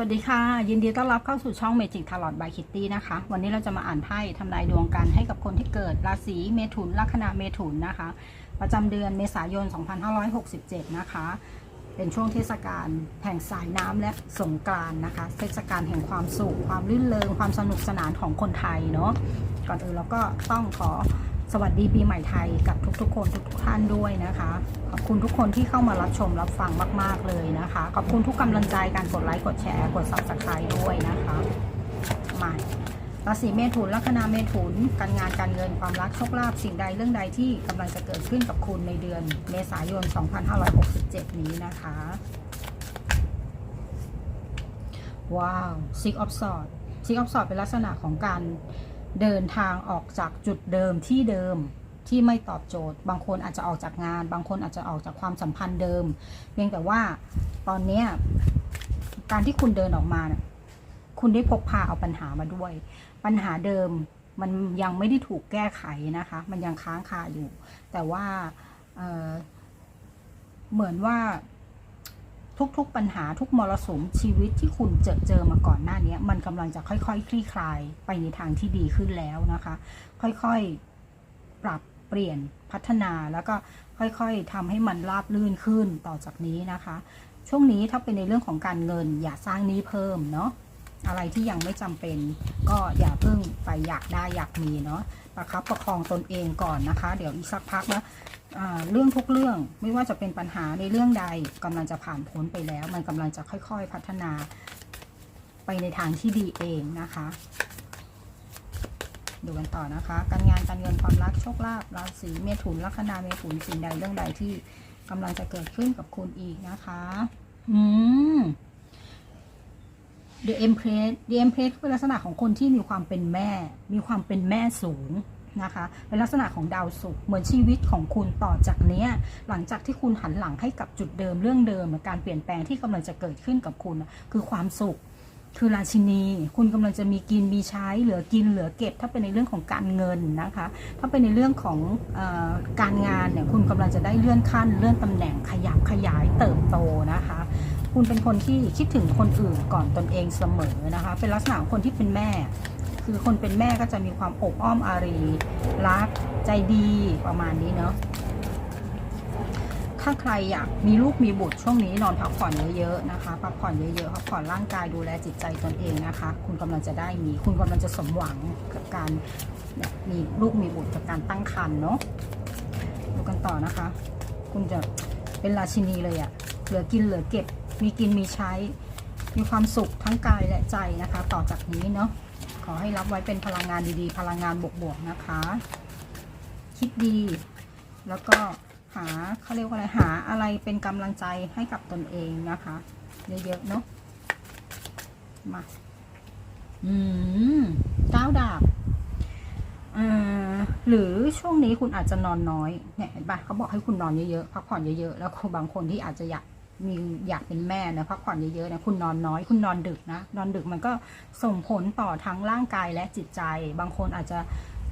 สวัสดีค่ะ ยินดีต้อนรับเข้าสู่ช่อง Magic Tarot by Kitty นะคะ วันนี้เราจะมาอ่านไพ่ทำนายดวงกันให้กับคนที่เกิดราศีเมถุนลัคนาเมถุนนะคะ ประจำเดือนเมษายน 2567 นะคะ เป็นช่วงเทศกาลแห่งสายน้ำและสงกรานนะคะ เทศกาลแห่งความสุข ความรื่นเริงความสนุกสนานของคนไทยเนาะก่อนอื่นเราก็ต้องขอ สวัสดีปีใหม่ไทยกับทุกๆ คนทุกๆท่านด้วยนะคะ ขอบคุณทุกคนที่เข้ามารับชมรับฟังมาก ๆ เลยนะคะ ขอบคุณทุกกำลังใจการกดไลค์กดแชร์ กด subscribe ด้วยนะคะมาราศีเมถุนลัคนาเมถุน การงานการเงินความรักโชคลาภสิ่งใดเรื่องใดที่กำลังจะเกิดขึ้นกับคุณในเดือนเมษายน 2567 นี้นะคะ ว้าว Six of Swords Six of Swords เป็นลักษณะของการ เดินทางออกจากจุดเดิมที่เดิมที่ไม่ตอบโจทย์ บางคนอาจจะออกจากงาน บางคนอาจจะออกจากความสัมพันธ์เดิม เพียงแต่ว่าตอนนี้การที่คุณเดินออกมานะคุณได้พกพาเอาปัญหามาด้วย ปัญหาเดิมมันยังไม่ได้ถูกแก้ไขนะคะ มันยังค้างคาอยู่ แต่ว่าเเหมือนว่า ทุกๆปัญหาทุกมรสุมชีวิตที่คุณเจอเจอมาก่อนหน้านี้มันกำลังจะค่อยๆ คลี่คลายไปในทางที่ดีขึ้นแล้วนะคะ ค่อยๆปรับเปลี่ยนพัฒนาแล้วก็ค่อยๆทำให้มันราบลื่นขึ้นต่อจากนี้นะคะ ช่วงนี้ถ้าเป็นในเรื่องของการเงิน อย่าสร้างหนี้เพิ่มเนาะอะไรที่ยังไม่จำเป็นก็อย่าเพิ่งไปอยากได้อยากมีเนาะประคับประคองตนเองก่อนนะคะ เดี๋ยวอีกสักพักนะอ่า เรื่องทุกเรื่องไม่ว่าจะเป็นปัญหาในเรื่องใดกำลังจะผ่านพ้นไปแล้ว มันกำลังจะค่อยๆพัฒนาไปในทางที่ดีเองนะคะดูกันต่อนะคะ การงานการเงินความรักโชคลาภราศีเมถุนลัคนาเมถุนสิ่งใดเรื่องใดที่กำลังจะเกิดขึ้นกับคุณอีกนะคะ อืม The Empress The Empress เป็นลักษณะของคนที่มีความเป็นแม่ มีความเป็นแม่สูง นะคะเป็นลักษณะของดาวศุกร์เหมือนชีวิตของคุณต่อจากนี้หลังจากที่คุณหันหลังให้กับจุดเดิมเรื่องเดิมการเปลี่ยนแปลงที่กำลังจะเกิดขึ้นกับคุณ คือความสุข คือราชินี คุณกำลังจะมีกินมีใช้เหลือกินเหลือเก็บ ถ้าเป็นในเรื่องของการเงินนะคะ ถ้าเป็นในเรื่องของอการงานเนี่ยคุณกำลังจะได้เลื่อนขั้น เลื่อนตำแหน่งขยับขยายเติบโตนะคะคุณเป็นคนที่คิดถึงคนอื่นก่อนตนเองเสมอนะคะ เป็นลักษณะของคนที่เป็นแม่ คือคนเป็นแม่ก็จะมีความอบอ้อมอารี รัก ใจดีประมาณนี้เนาะถ้าใครอยากมีลูกมีบุตรช่วงนี้นอนพักผ่อนเยอะๆนะคะพักผ่อนเยอะๆพักผ่อนร่างกายดูแลจิตใจตนเองนะคะ คุณกำลังจะได้มีคุณกำลังจะสมหวังกับการมีลูกมีบุตรกับการตั้งครรภ์เนาะดูกันต่อนะคะ คุณจะเป็นราชินีเลยอะเหลือกินเหลือเก็บ มีกินมีใช้ มีความสุขทั้งกายและใจนะคะ ต่อจากนี้เนาะ อให้รับไว้เป็นพลังงานดีๆ พลังงานบวกๆนะคะ คิดดี แล้วก็หาเขาเรียกว่าอะไรหาอะไรเป็นกำลังใจให้กับตนเองนะคะเยอะๆเนาะมาอืมก้าวดาบเอ่อหรือช่วงนี้คุณอาจจะนอนน้อยเนี่ยเห็นปะเขาบอกให้คุณนอนเยอะๆพักผ่อนเยอะๆแล้วบางคนที่อาจจะอยาก มีอยากเป็นแม่นะพักผ่อนเยอะๆนะคุณนอนน้อย คุณนอนดึกนะนอนดึกมันก็ส่งผลต่อทั้งร่างกายและจิตใจ บางคนอาจจะ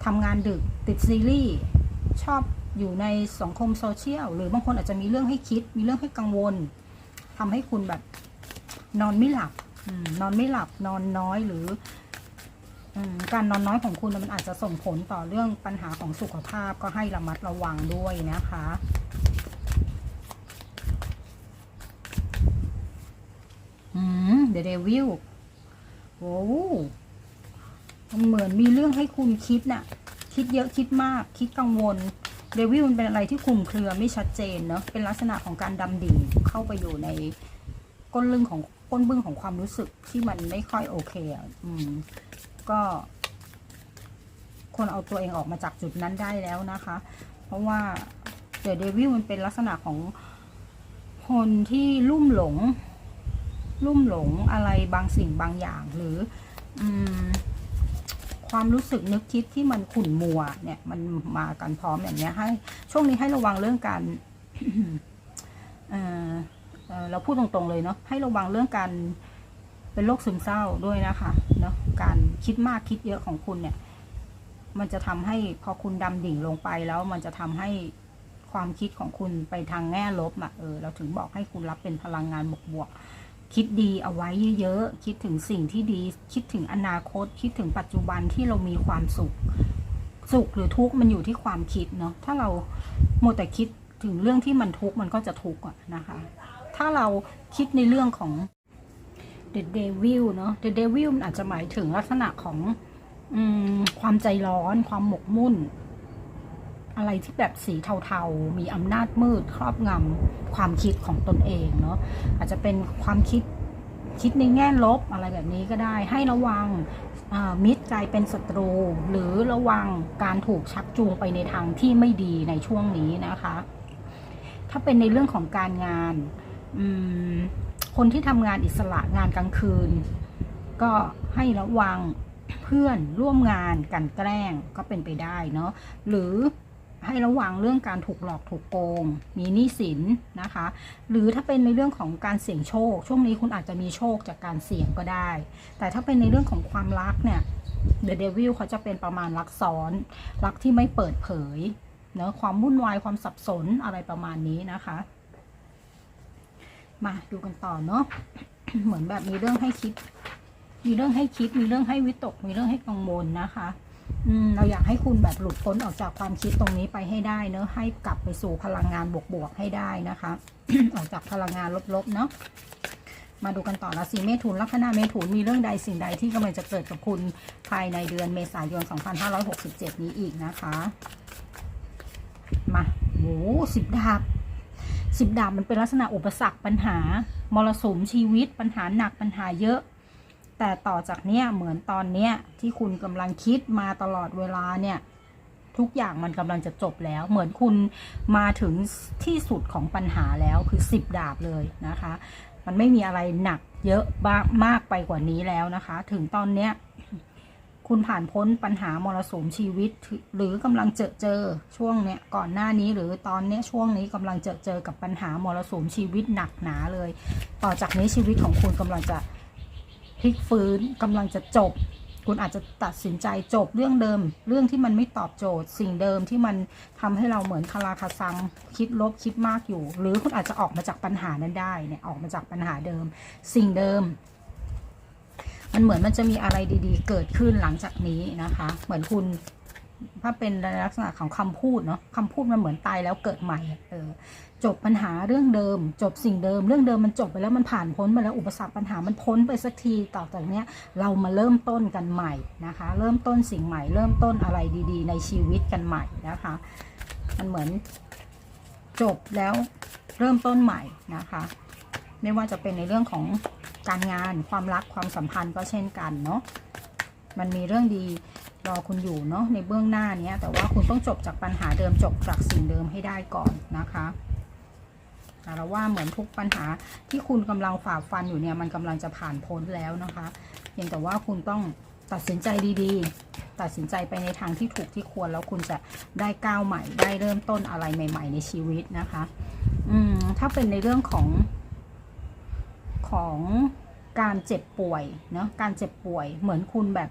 ทำงานดึกติดซีรีส์ชอบอยู่ในสังคมโซเชียลหรือบางคนอาจจะมีเรื่องให้คิด มีเรื่องให้กังวลทำให้คุณแบบนอนไม่หลับอนอนไม่หลับนอนน้อยหรือการนอนน้อยของคุณมันอาจจะส่งผลต่อเรื่องปัญหาของสุขภาพก็ให้ระมัดระวังด้วยนะคะ อืม เดเดวิลโอ้มันเหมือนมีเรื่องให้คุณคิดน่ะ คิดเยอะคิดมาก คิดกังวล เดวิลมันเป็นอะไรที่คลุมเครือไม่ชัดเจนเนาะ เป็นลักษณะของการดำดิ่งเข้าไปอยู่ในก้นลึงของก้นบึ้งของความรู้สึกที่มันไม่ค่อยโอเคอะอืม ก็ควรเอาตัวเองออกมาจากจุดนั้นได้แล้วนะคะ เพราะว่าเดอะเดวิลมันเป็นลักษณะของคนที่ลุ่มหลง ลุ่มหลงอะไรบางสิ่งบางอย่างหรืออความรู้สึกนึกคิดที่มันขุ่นมัว เนี่ยมันมากันพร้อมอย่างเงี้ยให้ช่วงนี้ให้ระวังเรื่องการเเเราพูดตรงๆเลยเนาะให้ระวังเรื่องการเป็นโรคซึมเศร้าด้วยนะคะเนาะการคิดมากคิดเยอะของคุณเนี่ย มันจะทำให้พอคุณดำดิ่งลงไปแล้วมันจะทำให้ความคิดของคุณไปทางแง่ลบอะเออเราถึงบอกให้คุณรับเป็นพลังงานบวกๆ คิดดีเอาไว้เยอะๆ คิดถึงสิ่งที่ดี คิดถึงอนาคต คิดถึงปัจจุบันที่เรามีความสุข สุขหรือทุกข์มันอยู่ที่ความคิดเนาะ ถ้าเราโมวแต่คิดถึงเรื่องที่มันทุกข์มันก็จะทุกข์อะนะคะ ถ้าเราคิดในเรื่องของ The Devil เนาะ The Devil มันอาจจะหมายถึงลักษณะของอความใจร้อน ความหมกมุ่น อะไรที่แบบสีเทาๆ มีอำนาจมืดครอบงำความคิดของตนเองเนาะอาจจะเป็นความคิดคิดในแง่ลบอะไรแบบนี้ก็ได้ ให้ระวังมิตรกลายเป็นศัตรู หรือระวังการถูกชักจูงไปในทางที่ไม่ดีในช่วงนี้นะคะ ถ้าเป็นในเรื่องของการงานคนที่ทำงานอิสระงานกลางคืน ก็ให้ระวังเพื่อนร่วมงานกันแกล้งก็เป็นไปได้เนาะหรือ ให้ระวังเรื่องการถูกหลอกถูกโกง มีหนี้สินนะคะ หรือถ้าเป็นในเรื่องของการเสี่ยงโชค ช่วงนี้คุณอาจจะมีโชคจากการเสี่ยงก็ได้ แต่ถ้าเป็นในเรื่องของความรักเนี่ย The Devil เขาจะเป็นประมาณรักซ้อน รักที่ไม่เปิดเผยเนอะความวุ่นวายความสับสนอะไรประมาณนี้นะคะ มาดูกันต่อเนาะเหมือนแบบมีเรื่องให้คิด มีเรื่องให้คิด มีเรื่องให้วิตก มีเรื่องให้กังวลนะคะ เราอยากให้คุณแบบหลุดพ้นออกจากความคิดตรงนี้ไปให้ได้เนอะให้กลับไปสู่พลังงานบวกๆให้ได้นะคะ ออกจากพลังงานลบๆเนาะมาดูกันต่อราศีเมถุนลัคนาเมถุนมีเรื่องใดสิ่งใดที่กำลังจะเกิดกับคุณภายในเดือนเมษายน 2567 นี้อีกนะคะ มาโหสิบดาบสิบดาบมันเป็นลักษณะอุปสรรคปัญหามรสุมชีวิตปัญหาหนักปัญหาเยอะ แต่ต่อจากเนี้ยเหมือนตอนเนี้ยที่คุณกำลังคิดมาตลอดเวลาเนี่ยทุกอย่างมันกำลังจะจบแล้ว เหมือนคุณมาถึงที่สุดของปัญหาแล้วคือสิบดาบเลยนะคะ มันไม่มีอะไรหนักเยอะบ้างมากไปกว่านี้แล้วนะคะ ถึงตอนเนี้ยคุณผ่านพ้นปัญหามรสุมชีวิต หรือกำลังเจอเจอช่วงเนี้ยก่อนหน้านี้หรือตอนเนี้ยช่วงนี้กำลังเจอเจอกับปัญหามรสุมชีวิตหนักหนาเลย ต่อจากนี้ชีวิตของคุณกำลังจะ พลิกฟื้นกำลังจะจบ คุณอาจจะตัดสินใจจบเรื่องเดิม เรื่องที่มันไม่ตอบโจทย์ สิ่งเดิมที่มันทำให้เราเหมือนคาราคาซังคิดลบคิดมากอยู่ หรือคุณอาจจะออกมาจากปัญหานั้นได้เนี่ยออกมาจากปัญหาเดิม สิ่งเดิม มันเหมือนมันจะมีอะไรดี ๆ เกิดขึ้นหลังจากนี้นะคะ เหมือนคุณถ้าเป็นลักษณะของคำพูดเนาะคำพูดมันเหมือนตายแล้วเกิดใหม่เออ จบปัญหาเรื่องเดิม จบสิ่งเดิม เรื่องเดิมมันจบไปแล้วมันผ่านพ้นไปแล้วอุปสรรคปัญหามันพ้นไปสักทีต่อจากนี้เรามาเริ่มต้นกันใหม่นะคะ เริ่มต้นสิ่งใหม่ เริ่มต้นอะไรดี ๆ ในชีวิตกันใหม่นะคะ มันเหมือนจบแล้วเริ่มต้นใหม่นะคะ ไม่ว่าจะเป็นในเรื่องของการงานความรักความสัมพันธ์ก็เช่นกันเนาะมันมีเรื่องดีรอคุณอยู่เนาะในเบื้องหน้านี้แต่ว่าคุณต้องจบจากปัญหาเดิมจบจากสิ่งเดิมให้ได้ก่อนนะคะ แต่เราว่าเหมือนทุกปัญหาที่คุณกำลังฝ่าฟันอยู่เนี่ยมันกำลังจะผ่านพ้นแล้วนะคะเพียงแต่ว่าคุณต้องตัดสินใจดีๆ ตัดสินใจไปในทางที่ถูกที่ควรแล้วคุณจะได้ก้าวใหม่ ได้เริ่มต้นอะไรใหม่ ๆ ในชีวิตนะคะ อืมถ้าเป็นในเรื่องของของการเจ็บป่วยเนาะการเจ็บป่วยเหมือนคุณแบบ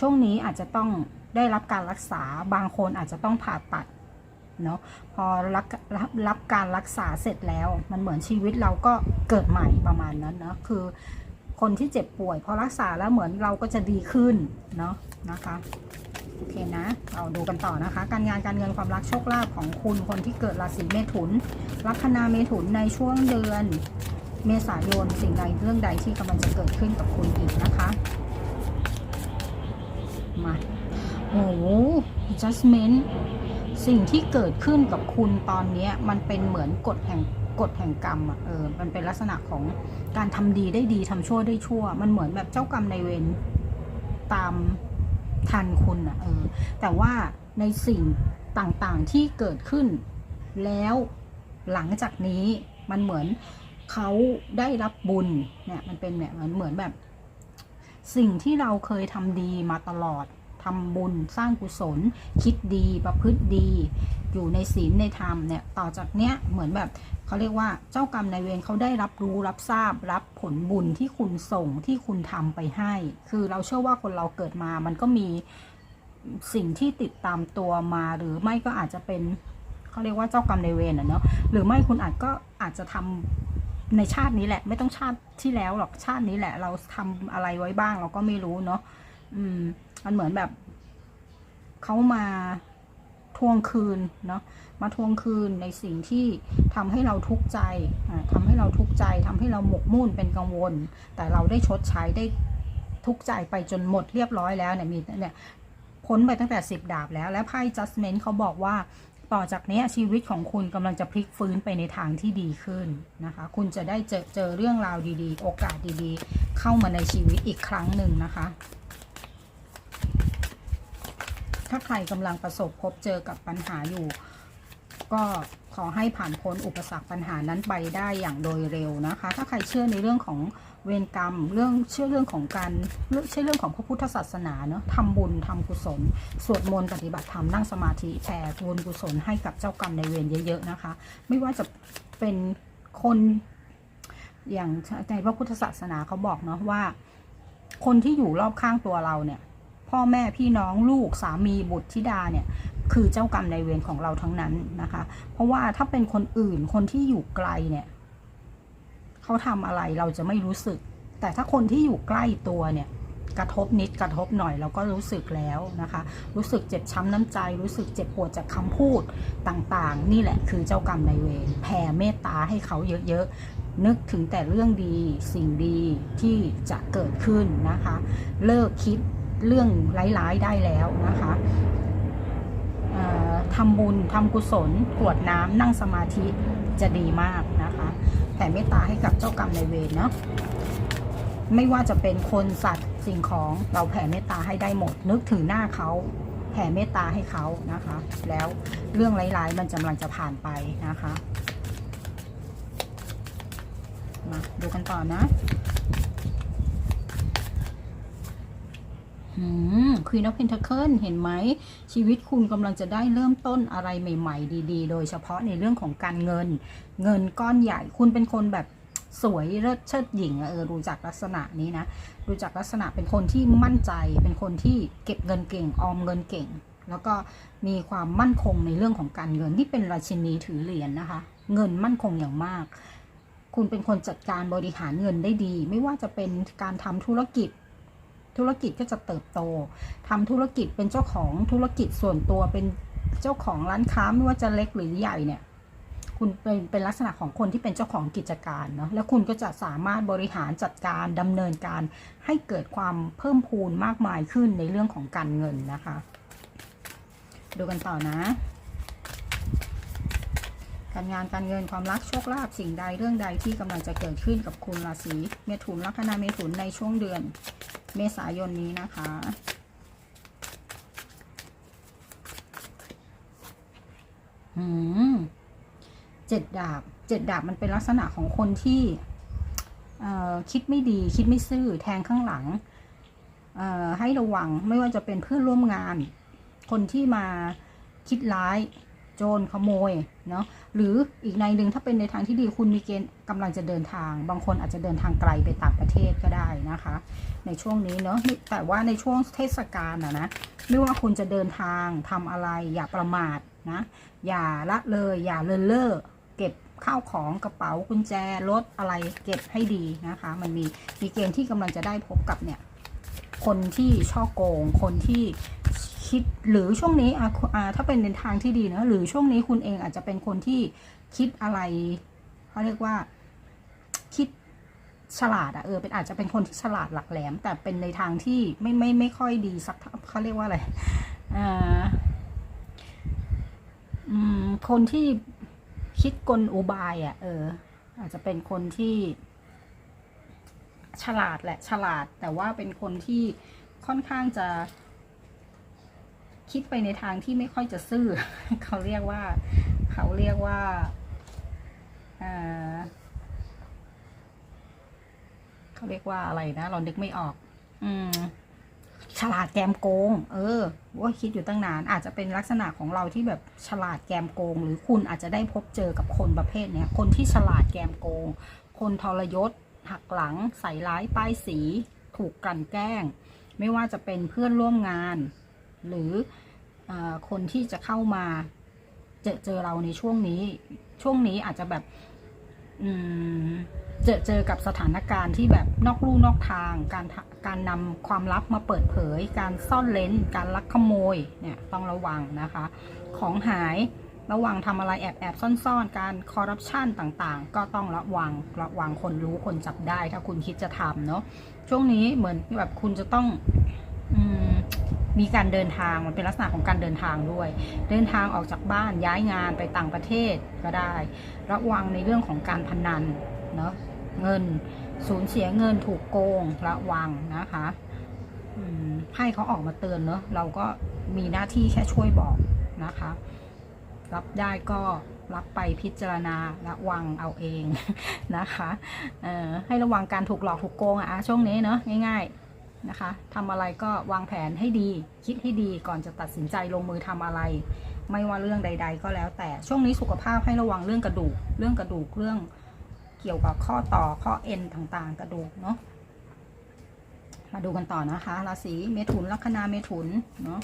ช่วงนี้อาจจะต้องได้รับการรักษาบางคนอาจจะต้องผ่าตัด เนาะพอรับรับรับการรักษาเสร็จแล้ว มันเหมือนชีวิตเราก็เกิดใหม่ประมาณนั้นเนาะคือ คนที่เจ็บป่วยพอรักษาแล้วเหมือนเราก็จะดีขึ้นเนาะนะคะโอเคนะเราดูกันต่อนะคะ การงานการเงินความรักโชคลาภของคุณคนที่เกิดราศีเมถุน ลัคนาเมถุนในช่วงเดือน เมษายนสิ่งใดเรื่องใดที่กำลังจะเกิดขึ้นกับคุณอีกนะคะ มาโอ้โห adjustment สิ่งที่เกิดขึ้นกับคุณตอนนี้มันเป็นเหมือนกฎแห่งกฎแห่งกรรมอะเออมันเป็นลักษณะของการทำดีได้ดีทำชั่วได้ชั่ว มันเหมือนแบบเจ้ากรรมในายเวรตามทันคุณอะเออแต่ว่าในสิ่งต่างๆที่เกิดขึ้น แล้วหลังจากนี้มันเหมือนเขาได้รับบุญเนี่ยมันเป็นเนี่ยมันเหมือนแบบ สิ่งที่เราเคยทำดีมาตลอด ทำบุญ สร้างกุศล คิดดีประพฤติดี อยู่ในศีลในธรรมเนี่ยต่อจากเนี้ยเหมือนแบบเขาเรียกว่าเจ้ากรรมนายเวรเขาได้รับรู้รับทราบ รับผลบุญที่คุณส่งที่คุณทำไปให้ คือเราเชื่อว่าคนเราเกิดมามันก็มีสิ่งที่ติดตามตัวมาหรือไม่ก็อาจจะเป็นเขาเรียกว่าเจ้ากรรมนายเวรอะเนาะหรือไม่คุณอาจก็อาจจะทำในชาตินี้แหละ ไม่ต้องชาติที่แล้วหรอกชาตินี้แหละ เราทำอะไรไว้บ้างเราก็ไม่รู้เนาะ อืม มันเหมือนแบบเขามาทวงคืนเนาะมาทวงคืนในสิ่งที่ทำให้เราทุกข์ใจอ่าทำให้เราทุกข์ใจทำให้เราหมกมุ่นเป็นกังวล แต่เราได้ชดใช้ได้ทุกข์ใจไปจนหมดเรียบร้อยแล้วเนี่ยมีเนี่ยพ้นไปตั้งแต่สิบดาบแล้ว และไพ่ judgment เขาบอกว่าต่อจากนี้ชีวิตของคุณกำลังจะพลิกฟื้นไปในทางที่ดีขึ้นนะคะ คุณจะได้เจอเจอเรื่องราวดีๆ โอกาสดีๆ เข้ามาในชีวิตอีกครั้งหนึ่งนะคะ ถ้าใครกำลังประสบพบเจอกับปัญหาอยู่ ก็ขอให้ผ่านพ้นอุปสรรคปัญหานั้นไปได้อย่างโดยเร็วนะคะ ถ้าใครเชื่อในเรื่องของเวรกรรม เรื่องเชื่อเรื่องของการเรื่องเชื่อเรื่องของพระพุทธศาสนาเนาะทำบุญทำกุศล สวดมนต์ปฏิบัติธรรมนั่งสมาธิแผ่บุญกุศลให้กับเจ้ากรรมในเวรเยอะ ๆนะคะ ไม่ว่าจะเป็นคนอย่างในพระพุทธศาสนาเขาบอกเนาะว่า คนที่อยู่รอบข้างตัวเราเนี่ย พ่อแม่พี่น้องลูกสามีบุตรธิดาเนี่ยคือเจ้ากรรมในเวรของเราทั้งนั้นนะคะ เพราะว่าถ้าเป็นคนอื่นคนที่อยู่ไกลเนี่ยเขาทำอะไรเราจะไม่รู้สึก แต่ถ้าคนที่อยู่ใกล้ตัวเนี่ยกระทบนิดกระทบหน่อยเราก็รู้สึกแล้วนะคะ รู้สึกเจ็บช้ำน้ำใจ รู้สึกเจ็บปวดจากคำพูดต่างๆ นี่แหละคือเจ้ากรรมนายเวรแผ่เมตตาให้เขาเยอะๆ นึกถึงแต่เรื่องดีสิ่งดีที่จะเกิดขึ้นนะคะ เลิกคิด เรื่องร้ายๆได้แล้วนะคะทำบุญทำกุศลกรวดน้ำนั่งสมาธิจะดีมากนะคะแผ่เมตตาให้กับเจ้ากรรมนายเวรเนาะไม่ว่าจะเป็นคนสัตว์สิ่งของเราแผ่เมตตาให้ได้หมด นึกถึงหน้าเขาแผ่เมตตาให้เขานะคะ แล้วเรื่องร้ายๆมันกำลังจะผ่านไปนะคะมาดูกันต่อนะ ควีนอ f เพนท c เคิลเห็นไหม ชีวิตคุณกำลังจะได้เริ่มต้นอะไรใหม่ ๆ ดี ๆ โดยเฉพาะในเรื่องของการเงิน เงินก้อนใหญ่คุณเป็นคนแบบสวยเลิศเชิดหญิงเออดูจากลักษณะนี้นะดูจากลักษณะเป็นคนที่มั่นใจ เป็นคนที่เก็บเงินเก่งออมเงินเก่ง แล้วก็มีความมั่นคงในเรื่องของการเงินที่เป็นราชินีถือเหรียญนนะคะ เงินมั่นคงอย่างมาก คุณเป็นคนจัดการบริหารเงินได้ดี ไม่ว่าจะเป็นการทำธุรกิจ ธุรกิจก็จะเติบโตทำธุรกิจเป็นเจ้าของธุรกิจส่วนตัวเป็นเจ้าของร้านค้าไม่ว่าจะเล็กหรือใหญ่เนี่ย คุณเป็นเป็นลักษณะของคนที่เป็นเจ้าของกิจการเนาะแล้วคุณก็จะสามารถบริหารจัดการดำเนินการให้เกิดความเพิ่มพูนมากมายขึ้นในเรื่องของการเงินนะคะ ดูกันต่อนะการงานการเงินความรักโชคลาภสิ่งใดเรื่องใดที่กำลังจะเกิดขึ้นกับคุณราศีเมถุนลัคนาเมถุนในช่วงเดือน เมษายนนี้นะคะ อืมเจ็ดดาบ เจ็ดดาบมันเป็นลักษณะของคนที่เอ่อคิดไม่ดีคิดไม่ซื่อแทงข้างหลังเอ่อให้ระวังไม่ว่าจะเป็นเพื่อนร่วมงาน คนที่มาคิดร้าย โจรขโมย เนาะหรืออีกในหนึ่งถ้าเป็นในทางที่ดีคุณมีเกณฑ์กำลังจะเดินทาง บางคนอาจจะเดินทางไกลไปต่างประเทศก็ได้นะคะ ในช่วงนี้เนาะแต่ว่าในช่วงเทศกาลอะนะไม่ว่าคุณจะเดินทางทำอะไร อย่าประมาทนะอย่าละเลย อย่าเลินเล่อเก็บข้าวของกระเป๋ากุญแจรถอะไรเก็บให้ดีนะคะ มันมีมีเกณฑ์ที่กำลังจะได้พบกับเนี่ยคนที่ช่อโกงคนที่ คิดหรือช่วงนี้ถ้าเป็นในทางที่ดีนะหรือช่วงนี้คุณเองอาจจะเป็นคนที่คิดอะไรเขาเรียกว่าคิดฉลาดอะเออเป็นอาจจะเป็นคนที่ฉลาดหลักแหลม แต่เป็นในทางที่ไม่ไม่ไม่ค่อยดีสักเขาเรียกว่าอะไรอ่าอืมคนที่คิดกลอุบายอะเออ อาจจะเป็นคนที่ฉลาดแหละ ฉลาดแต่ว่าเป็นคนที่ค่อนข้างจะ คิดไปในทางที่ไม่ค่อยจะซื่อ เขาเรียกว่า เขาเรียกว่าเขาเรียกว่าอะไรนะ เรานึกไม่ออก อืม ฉลาดแกมโกง เออว่าคิดอยู่ตั้งนาน อาจจะเป็นลักษณะของเราที่แบบฉลาดแกมโกง หรือคุณอาจจะได้พบเจอกับคนประเภทเนี้ย คนที่ฉลาดแกมโกง คนทรยศ หักหลัง ใส่ร้ายป้ายสี ถูกกลั่นแกล้ง ไม่ว่าจะเป็นเพื่อนร่วมงาน หรืออคนที่จะเข้ามาเจอเจอเราในช่วงนี้ ช่วงนี้อาจจะแบบเจอเจอกับสถานการณ์ที่แบบนอกลู่นอกทาง การการนำความลับมาเปิดเผย การซ่อนเลนการลักขโมยเนี่ยต้องระวังนะคะ ของหายระวังทำอะไรแอบแอบซ่อนๆ การคอร์รัปชันต่างๆ ก็ต้องระวังระวังคนรู้คนจับได้ถ้าคุณคิดจะทำเนาะช่วงนี้เหมือนแบบคุณจะต้องอม มีการเดินทางมันเป็นลักษณะของการเดินทางด้วย เดินทางออกจากบ้านย้ายงานไปต่างประเทศก็ได้ ระวังในเรื่องของการพนันเนาะเงินสูญเสียเงินถูกโกงระวังนะคะให้เขาออกมาเตือนเนาะเราก็มีหน้าที่แค่ช่วยบอกนะคะ รับได้ก็รับไปพิจารณาระวังเอาเองนะคะให้ระวังการถูกหลอกถูกโกงอะช่วงนี้เนาะง่าย ๆ นะคะทำอะไรก็วางแผนให้ดี คิดให้ดีก่อนจะตัดสินใจลงมือทำอะไร ไม่ว่าเรื่องใด ๆ ก็แล้วแต่ช่วงนี้สุขภาพให้ระวังเรื่องกระดูก เรื่องกระดูกเรื่องเกี่ยวกับข้อต่อข้อเอ็นต่างๆ กระดูกเนาะมาดูกันต่อนะคะราศีเมถุนลัคนาเมถุนเนาะ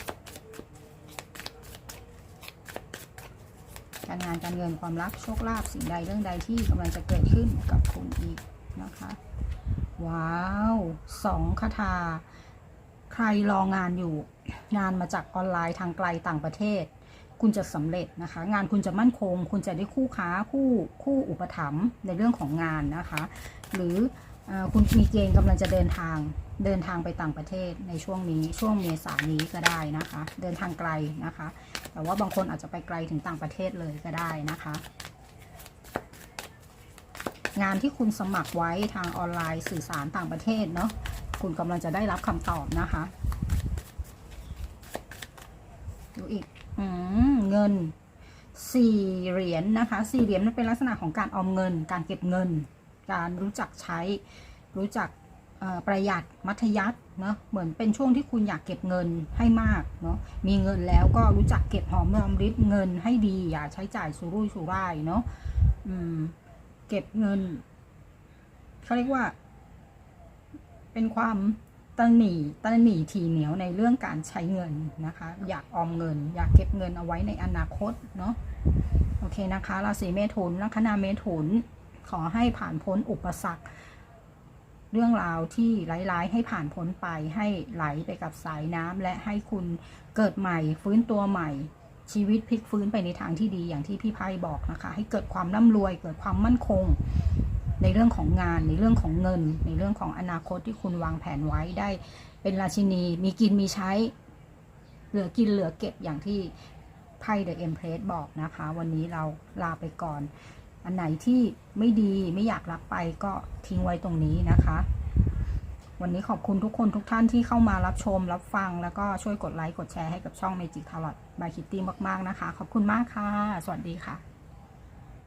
การงานการเงินความรักโชคลาภสิ่งใดเรื่องใดที่กำลังจะเกิดขึ้นกับคุณอีกนะคะ ว้าวสองคาถา ใครรองานอยู่ งานมาจากออนไลน์ทางไกลต่างประเทศ คุณจะสำเร็จนะคะ งานคุณจะมั่นคง คุณจะได้คู่ค้าคู่คู่อุปถัมภ์ในเรื่องของงานนะคะ หรืออคุณมีเกณฑ์กำลังจะเดินทางเดินทางไปต่างประเทศในช่วงนี้ช่วงเมษายนนี้ก็ได้นะคะ เดินทางไกลนะคะ แต่ว่าบางคนอาจจะไปไกลถึงต่างประเทศเลยก็ได้นะคะ งานที่คุณสมัครไว้ทางออนไลน์สื่อสารต่างประเทศเนาะคุณกำลังจะได้รับคำตอบนะคะดูอีกอมเงินสี่เหรียญนะคะสี่เหรียญมันเป็นลักษณะของการออมเงิน การเก็บเงิน การรู้จักใช้ รู้จักประหยัดมัธยัติเนาะเหมือนเป็นช่วงที่คุณอยากเก็บเงินให้มากเนาะมีเงินแล้วก็รู้จักเก็บหอมรอมริบเงินให้ดีอย่าใช้จ่ายสุรุ่ยสุร่ายเนาะอืม เก็บเงินเขาเรียกว่า เป็นความตันหนีตันหนีทีเหนียวในเรื่องการใช้เงินนะคะ อยากออมเงิน อยากเก็บเงินเอาไว้ในอนาคตเนาะโอเคนะคะราศีเมถุนลัคนาเมถุนขอให้ผ่านพ้นอุปสรรค เรื่องราวที่ร้ายๆ ให้ผ่านพ้นไปให้ไหลไปกับสายน้ำและให้คุณเกิดใหม่ฟื้นตัวใหม่ ชีวิตพลิกฟื้นไปในทางที่ดีอย่างที่พี่ไพ่บอกนะคะ ให้เกิดความร่ำรวย เกิดความมั่นคง ในเรื่องของงาน ในเรื่องของเงิน ในเรื่องของอนาคตที่คุณวางแผนไว้ได้ เป็นราชินี มีกินมีใช้ เหลือกินเหลือเก็บอย่างที่ไพ่เดอะเอ็มเพรสบอกนะคะ วันนี้เราลาไปก่อน อันไหนที่ไม่ดีไม่อยากรับไปก็ทิ้งไว้ตรงนี้นะคะ วันนี้ขอบคุณทุกคนทุกท่านที่เข้ามารับชมรับฟัง แล้วก็ช่วยกดไลค์กดแชร์ให้กับช่อง Magic Tarot by Kitty มาก ๆ นะคะ ขอบคุณมากค่ะ สวัสดีค่ะ